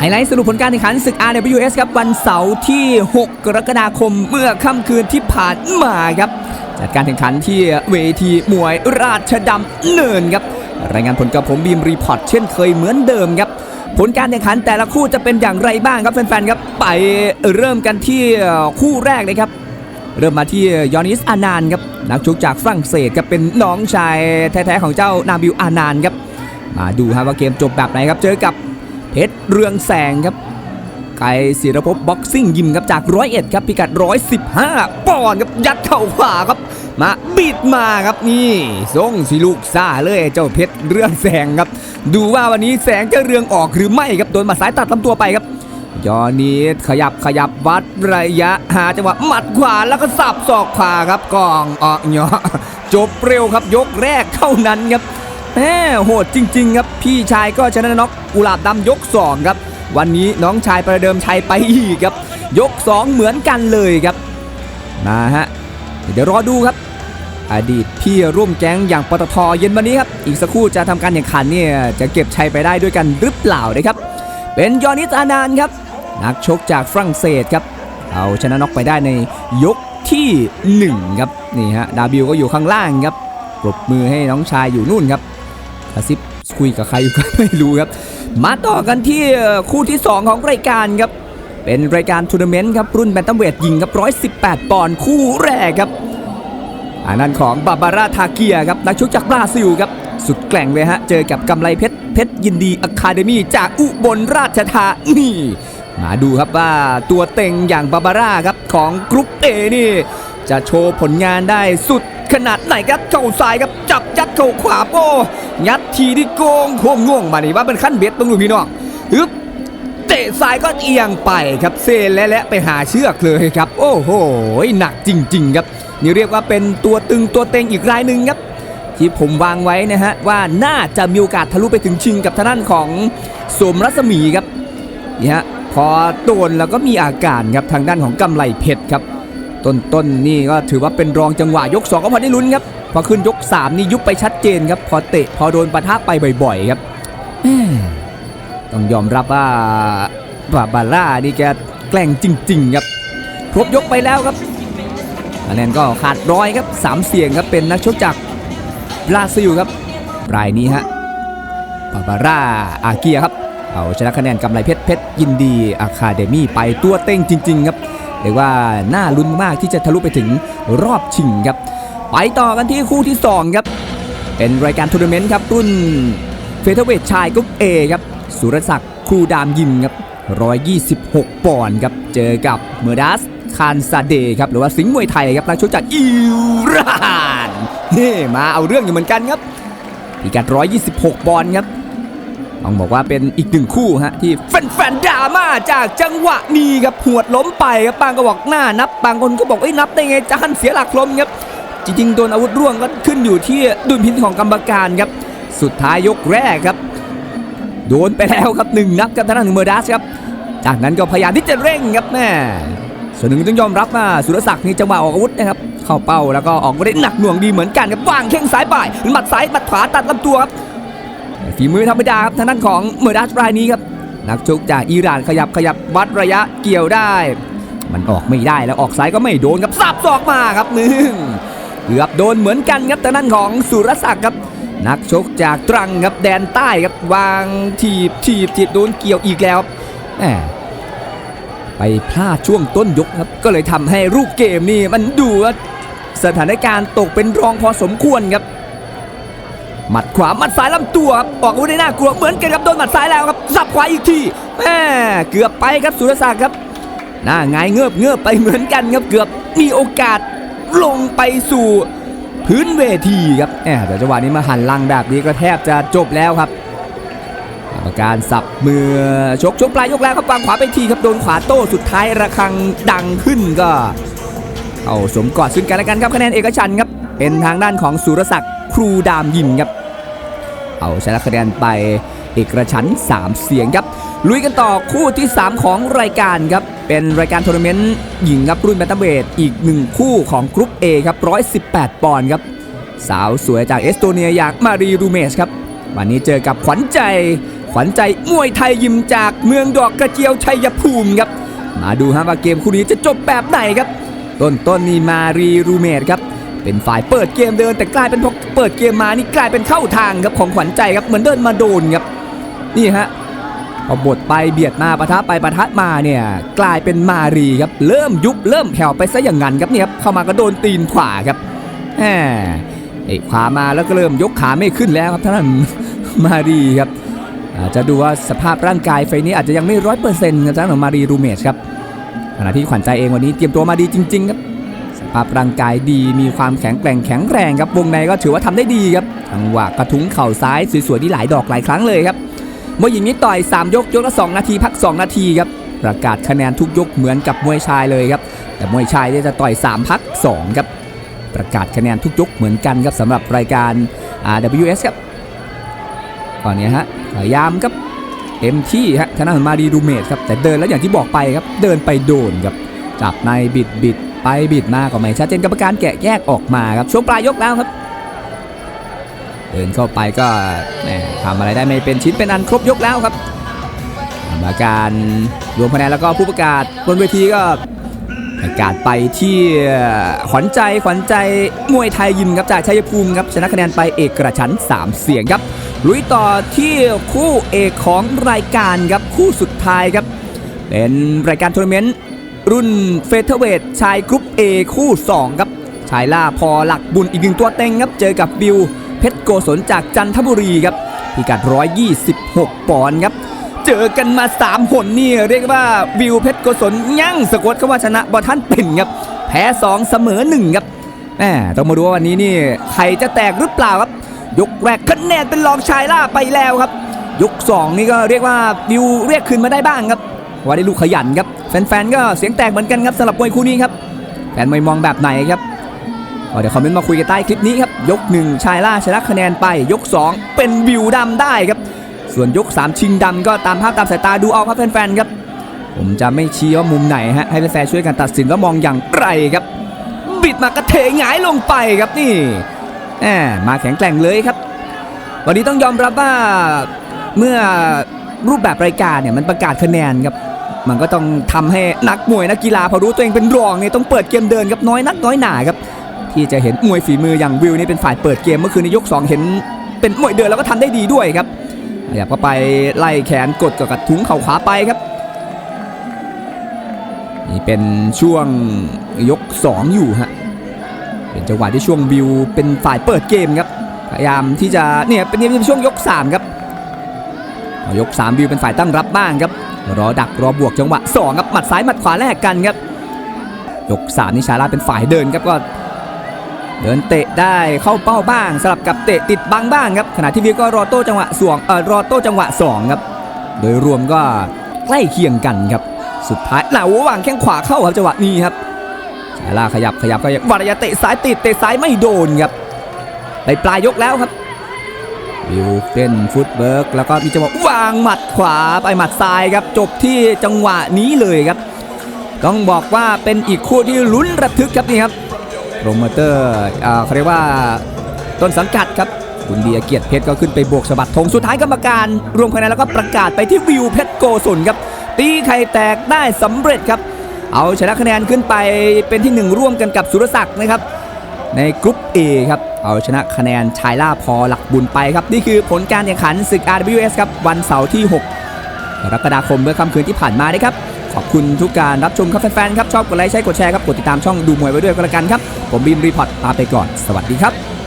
ไฮไลท์สรุปผลการแข่งขันศึก RWS ครับวันเสาร์ที่ 6 กรกฎาคมเมื่อค่ำคืนที่ผ่านมาครับจัดการแข่งขันที่เวทีมวยราชดำเนินครับรายงานผลกับผมบีมรีพอร์ตเช่นเคยเหมือนเดิมครับผลการแข่งขันแต่ละคู่จะเป็นอย่างไรบ้างครับแฟนๆครับไปเริ่มกันที่คู่แรกเลยครับ เริ่มมาที่ยอนิสอานานครับนักชกจากฝรั่งเศสครับเป็นน้องชายแท้ๆของเจ้านาบิลอานานครับมาดูครับว่าเกมจบแบบไหนครับเจอกับ ชรเรืองแสงครับ ไกรศิรภพบ็อกซิ่งยิมครับจากร้อยเอ็ดครับพิกัด115ปอนด์ครับยัดเข่าขวาครับมาบิดมาครับนี่ทรงสีลูกซ่าเลยเจ้าเพชรเรืองแสงครับ ดูว่าวันนี้แสงจะเรืองออกหรือไม่ครับโดนมาซ้ายตัดลำตัวไปครับยอนีสขยับขยับวัดระยะหาจังหวะหมัดขวาแล้วก็สับศอกขวาครับกองออกเนาะจบเร็วครับยกแรกเท่านั้นครับ แหมโหดจริง ๆ ครับ พี่ชายก็ชนะน็อกกุหลาบดำยกสองครับ วันนี้น้องชายประเดิมชัยไปอีกครับ ยก 2 เหมือนกันเลยครับ มาฮะ เดี๋ยวรอดูครับ อดีตพี่ร่วมแก๊งอย่างปตทเย็นวันนี้ครับ อีกสักครู่จะทำการแข่งขันเนี่ยจะเก็บชัยไปได้ด้วยกันหรือเปล่านะครับ เป็นยอนิสอานานครับ นักชกจากฝรั่งเศสครับ เอาชนะน็อกไปได้ในยกที่ 1 ครับ นี่ฮะ ดาบิวก็อยู่ข้างล่างครับปรบมือให้น้องชายอยู่นู่นครับ ระซิบคุยกับใครอยู่ก็ไม่รู้ครับ มาต่อกันที่คู่ที่ 2 ของรายการครับ เป็นรายการทัวร์นาเมนต์ครับรุ่นแบนตัมเวทหญิงครับ 118 ปอนด์คู่แรกครับอันนั้นของบาบาร่าทาเกียครับนักชกจากบราซิลครับสุดแกร่งเลยฮะ เจอกับกำไรเพชรเพชรยินดีอะคาเดมี่จากอุบลราชธานีมาดูครับว่าตัวเต็งอย่างบาบาร่าครับของกรุ๊ปเอนี่ จะโชว์ผลงานได้สุด ขนาดไหนครับเข่าซ้ายครับจับยัดเข่าขวาโป้ยัดทีที่โกงโค้งง่วงมานี่ว่าเป็นขั้นเบ็ดต้องดูพี่น้องฮึบเตะซ้ายก็เอียงไปครับเซนและและไปหาเชือกเลยครับ โอ้โหหนักจริง ๆ ครับ นี่เรียกว่าเป็นตัวตึงตัวเต็งอีกรายหนึ่งครับที่ผมวางไว้นะฮะว่าน่าจะมีโอกาสทะลุไปถึงชิงกับทางด้านของสมรัศมีครับนี่ฮะพอโดนแล้วก็มีอาการครับทางด้านของกำไลเพชรครับ ต้นๆนนี่ก็ถือว่าเป็นรองจังหวะยก 2 ก็พอได้ลุ้นครับ พอขึ้นยก 3 นี่ยุบไปชัดเจนครับ พอเตะพอโดนปะทะไปบ่อย ๆ ครับต้องยอมรับว่าบาบาร่านี่แกแกล้งจริง ๆ ครับครบยกไปแล้วครับคะแนนก็ขาดร้อยครับสามเสียงครับเป็นนักชกจากบราซิลครับรายนี้ฮะบาบาร่าอาเกียครับเอาชนะคะแนนกำไรเพชรเพชรยินดีอะคาเดมี่ไปตัวเต้งจริง ๆ ครับ เรียกว่าน่าลุ้นมากที่จะทะลุไปถึงรอบชิงครับ ไปต่อกันที่คู่ที่ 2 ครับ เป็นรายการทัวร์นาเมนต์ครับ รุ่นเฟเธอร์เวทชายกรุ๊ป A ครับ สุรศักดิ์ครูดามยิมครับ126 ปอนด์ครับ เจอกับเมอร์ดัสคานซาเดครับ หรือว่าสิงห์มวยไทยครับนักชกจากอิหร่านเฮ้มาเอาเรื่องอยู่เหมือนกันครับพิกัด126 ปอนด์ครับ ต้องบอกว่าเป็นอีกหนึ่งคู่ฮะที่แฟนๆดราม่าจากจังหวะนี้ครับหวดล้มไปครับบางก็บอกหน้านับบางคนก็บอกเอ้ยนับได้ไงจานเสียหลักล้มครับจริงๆโดนอาวุธร่วงก็ขึ้นอยู่ที่ดุลพินิจของกรรมการครับสุดท้ายยกแรกครับ โดนไปแล้วครับหนึ่งนับกับทางด้านของเมอร์ดัสครับจากนั้นก็พยายามที่จะเร่งครับแม่ส่วนหนึ่งต้องยอมรับว่าสุรศักดิ์นี่จังหวะออกอาวุธนะครับเข้าเป้าแล้วก็ออกอาได้หนักหน่วงดีเหมือนกันครับวางแข้งซ้ายบ่ายหมัดซ้ายหมัดขวาตัดลำตัวครับ ฝีมือธรรมดาครับทางด้านของเมอร์ดัสรายนี้ครับนักชกจากอิหร่านขยับขยับวัดระยะเกี่ยวได้ มันออกไม่ได้แล้วออกซ้ายก็ไม่โดนครับสับศอกมาครับหนึ่งเกือบโดนเหมือนกันครับทางด้านของสุรศักดิ์ครับ นักชกจากตรังครับแดนใต้ครับวางทีบทีบทีบโดนเกี่ยวอีกแล้วแหมไปพลาดช่วงต้นยกครับ ก็เลยทำให้รูปเกมนี่มันดูสถานการณ์ตกเป็นรองพอสมควรครับ หมัดขวาหมัดซ้ายลำตัวครับออกอาวุธได้น่ากลัวเหมือนกันครับโดนหมัดซ้ายแล้วครับสับขวาอีกทีแม่เกือบไปครับสุรศักดิ์ครับหน้าไงายเงือบเงือบไปเหมือนกันครับเกือบมีโอกาสลงไปสู่พื้นเวทีครับแหมแต่จังหวะนี้มาหันลังแบบนี้ก็แทบจะจบแล้วครับกรรมการสับมือชกชกปลายยกแล้วครับวางขวาไปทีครับโดนขวาโต้สุดท้ายระฆังดังขึ้นก็เอาสมกอดซึ่งกันและกันครับคะแนนเอกฉันครับเป็นทางด้านของสุรศักดิ์ครูดามยิมครับ เอาชนะคะแนนไปเอกฉัน3 เสียงครับ ลุยกันต่อคู่ที่ 3 ของรายการครับ เป็นรายการทัวร์นาเมนต์หญิงครับรุ่นแบนตัมเวทอีกหนึ่งคู่ของกรุ๊ป A ครับ 118 ปอนด์ครับ สาวสวยจากเอสโตเนียอย่างมารีรูเมสครับ วันนี้เจอกับขวัญใจ ขวัญใจมวยไทยยิมจากเมืองดอกกระเจียวชัยภูมิครับ มาดูฮะว่าเกมคู่นี้จะจบแบบไหนครับ ต้นต้นนี่มารีรูเมดครับ เป็นฝ่ายเปิดเกมเดิน แต่กลายเป็นพอเปิดเกมมานี่กลายเป็นเข้าทางครับของขวัญใจครับเหมือนเดินมาโดนครับนี่ฮะพอบดไปเบียดมาปะทะไปปะทะมาเนี่ยกลายเป็นมารีครับเริ่มยุบเริ่มแผ่วไปซะอย่างนั้นครับเนี่ยครับเข้ามาก็โดนตีนขวาครับแหมไอ้ขวามาแล้วก็เริ่มยกขาไม่ขึ้นแล้วครับท่านมารีครับอาจจะดูว่าสภาพร่างกายไฟนี้อาจจะยังไม่ร้อยเปอร์เซ็นต์ครับท่านของมารีรูเมชครับขณะที่ขวัญใจเองวันนี้เตรียมตัวมาดีจริงๆครับ สภาพร่างกายดีมีความแข็งแกร่งแข็งแรงครับวงในก็ถือว่าทำได้ดีครับจังหวะกระทุ้งเข่าซ้ายสวยๆที่หลายดอกหลายครั้งเลยครับมวยหญิงนี้ต่อย 3 ยกยกละ 2 นาทีพัก 2 นาทีครับประกาศคะแนนทุกยกเหมือนกับมวยชายเลยครับแต่มวยชายจะต่อย 3 พัก 2 ครับ ประกาศคะแนนทุกยกเหมือนกันครับสำหรับรายการ RWS ครับก่อนนี้ฮะพยายามครับเต็มที่ฮะทางด้านมาดีรูเมทครับแต่เดินแล้วอย่างที่บอกไปครับเดินไปโดนครับจับในบิดบิด ไปบิดมาก็ไม่ชัดเจนกรรมการแกะแยกออกมาครับช่วงปลายยกแล้วครับเดินเข้าไปก็ทำอะไรได้ไม่เป็นชิ้นเป็นอันครบยกแล้วครับกรรมการรวมคะแนนแล้วก็ผู้ประกาศบนเวทีก็ประกาศไปที่ขวัญใจขวัญใจมวยไทยยิมครับจากชัยภูมิครับชนะคะแนนไปเอกกระชัน 3 เสียงครับลุยต่อที่คู่เอกของรายการครับคู่สุดท้ายครับ เป็นรายการทัวร์นาเมนต์ รุ่นเฟเธอร์เวทชายกรุ๊ป A คู่ 2 ครับ ชายล่าพอหลักบุญอีกหนึ่งตัวเต็งครับ เจอกับบิวเพชรโกศลจากจันทบุรีครับพิกัด 126 ปอนด์ครับ เจอกันมา 3 หนนี่เรียกว่าบิวเพชรโกศลยั่งสะกดคำว่าชนะบอท่านเป็นครับ แพ้ 2 เสมอ 1 ครับแหมต้องมาดูว่าวันนี้นี่ใครจะแตกหรือเปล่าครับ ยกแรกคะแนนเป็นรองชายล่าไปแล้วครับ ยก 2 นี่ก็เรียกว่าบิวเรียกคืนมาได้บ้างครับว่าได้ลูกขยันครับ แฟนๆก็เสียงแตกเหมือนกันครับสำหรับมวยคู่นี้ครับแฟนมวยมองแบบไหนครับเดี๋ยวคอมเมนต์มาคุยกันใต้คลิปนี้ครับยก 1 ชายล่าชนะคะแนนไปยก 2 เป็นวิวดำได้ครับ ส่วนยก 3 ชิงดำก็ตามภาพตามสายตาดูเอาครับแฟนๆครับผมจะไม่ชี้ว่ามุมไหนฮะให้แฟนๆช่วยกันตัดสินว่ามองอย่างไรครับ บิดมากระเทหงายลงไปครับนี่แหมมาแข็งแกร่งเลยครับ วันนี้ต้องยอมรับว่าเมื่อรูปแบบรายการเนี่ยมันประกาศคะแนนครับ มันก็ต้องทำให้นักมวยนักกีฬาพอรู้ตัวเองเป็นรองเนี่ยต้องเปิดเกมเดินครับน้อยนักน้อยหนาครับที่จะเห็นมวยฝีมืออย่างวิวนี่เป็นฝ่ายเปิดเกมเมื่อคืนในยก 2 เห็นเป็นมวยเดินแล้วก็ทำได้ดีด้วยครับขยับเข้าไปไล่แขนกดกับกระทุ้งเข่าขวาไปครับนี่เป็นช่วงยก 2 อยู่ฮะเป็นจังหวะที่ช่วงวิวเป็นฝ่ายเปิดเกมครับพยายามที่จะเนี่ยเป็นนี่เป็นช่วงยก 3 ครับยก 3 วิวเป็นฝ่ายตั้งรับบ้างครับ รอดักรอบวกจังหวะ2ครับหมัดซ้ายหมัดขวาแลกกันครับยก3นิชาลาเป็นฝ่ายเดินครับก็เดินเตะได้เข้าเป้าบ้างสลับกับเตะติดบังบ้างครับขณะที่วิวก็รอโต้จังหวะสวงเอ่อรอโต้จังหวะ2ครับโดยรวมก็ใกล้เคียงกันครับ สุดท้ายหนาววางแข้งขวาเข้าครับจังหวะนี้ครับชาลาขยับขยับขยับวารยาเตะซ้ายติดเตะซ้ายไม่โดนครับไปปลายยกแล้วครับ วิวเต้นฟุตเบิร์กแล้วก็มีจังหวะวางหมัดขวาไปหมัดซ้ายครับ จบที่จังหวะนี้เลยครับ ต้องบอกว่าเป็นอีกคู่ที่ลุ้นระทึกครับนี่ครับโปรโมเตอร์อ่าเขาเรียกว่าต้นสังกัดครับคุณเบียเกียรติเพชรก็ขึ้นไปบวกสะบัดธงสุดท้ายกรรมการ รวมคะแนนแล้วก็ประกาศไปที่วิวเพชรโกศลครับ ตีไข่แตกได้สำเร็จครับ เอาชนะคะแนนขึ้นไปเป็นที่หนึ่งร่วมกันกับสุรศักดิ์นะครับ ในกรุ๊ป A ครับ เอาชนะคะแนนชายล่าพอหลักบุญไปครับ นี่คือผลการแข่งขันศึก RWS ครับ วันเสาร์ที่ 6 กรกฎาคมเมื่อค่ำคืนที่ผ่านมานะครับ ขอบคุณทุกการรับชมครับแฟนๆครับ ชอบกดไลค์ใช้กดแชร์ครับ กดติดตามช่องดูมวยไว้ด้วยก็แล้วกันครับ ผมบีมรีพอร์ตลาไปก่อน สวัสดีครับ